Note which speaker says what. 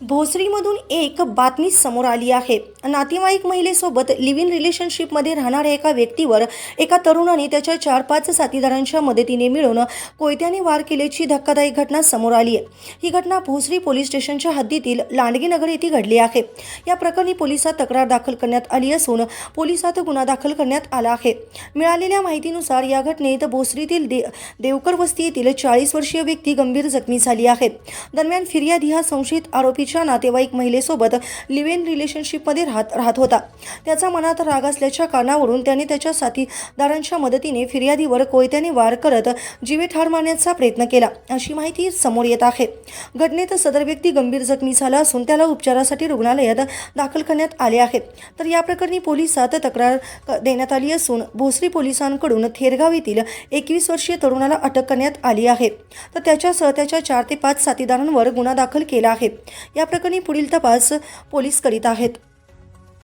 Speaker 1: भोसरीमधून एक बातमी समोर आली आहे. नातेवाईक महिलेसोबत लिव्ह इन रिलेशनशिपमध्ये राहणाऱ्या एका व्यक्तीवर एका तरुणाने त्याच्या चार पाच साथीदारांच्या मदतीने मिळून कोयत्याने वार केल्याची धक्कादायक घटना समोर आली आहे. ही घटना भोसरी पोलीस स्टेशनच्या हद्दीतील लांडगीनगर येथे घडली आहे. या प्रकरणी पोलिसात तक्रार दाखल करण्यात आली असून पोलिसात गुन्हा दाखल करण्यात आला आहे. मिळालेल्या माहितीनुसार या घटनेत भोसरीतील दे देवकर वस्ती येथील चाळीस वर्षीय व्यक्ती गंभीर जखमी झाली आहे. दरम्यान फिर्यादी हा संशयित आरोपी तिच्या नातेवाईक महिलेसोबत लिव्ह इन रिलेशनशिपमध्ये राहत राहत होता. त्याचा मनात राग असल्याच्या कारणावरून त्याने त्याच्या साथीदारांच्या मदतीने फिर्यादीवर कोयत्याने वार करत जीवे ठार मारण्याचा प्रयत्न केला. अशी माहिती समोर येत आहे. घटनेत सदर व्यक्ती गंभीर जखमी झाला असून त्याला उपचारासाठी रुग्णालयात दाखल करण्यात आले आहे. तर या प्रकरणी पोलिसात तक्रार देण्यात आली असून भोसरी पोलिसांकडून थेरगाव येथील एकवीस वर्षीय तरुणाला अटक करण्यात आली आहे. तर त्याच्यासह त्याच्या चार ते पाच साथीदारांवर गुन्हा दाखल केला आहे. या प्रकरणी पुढील तपास पोलीस करीत आहेत.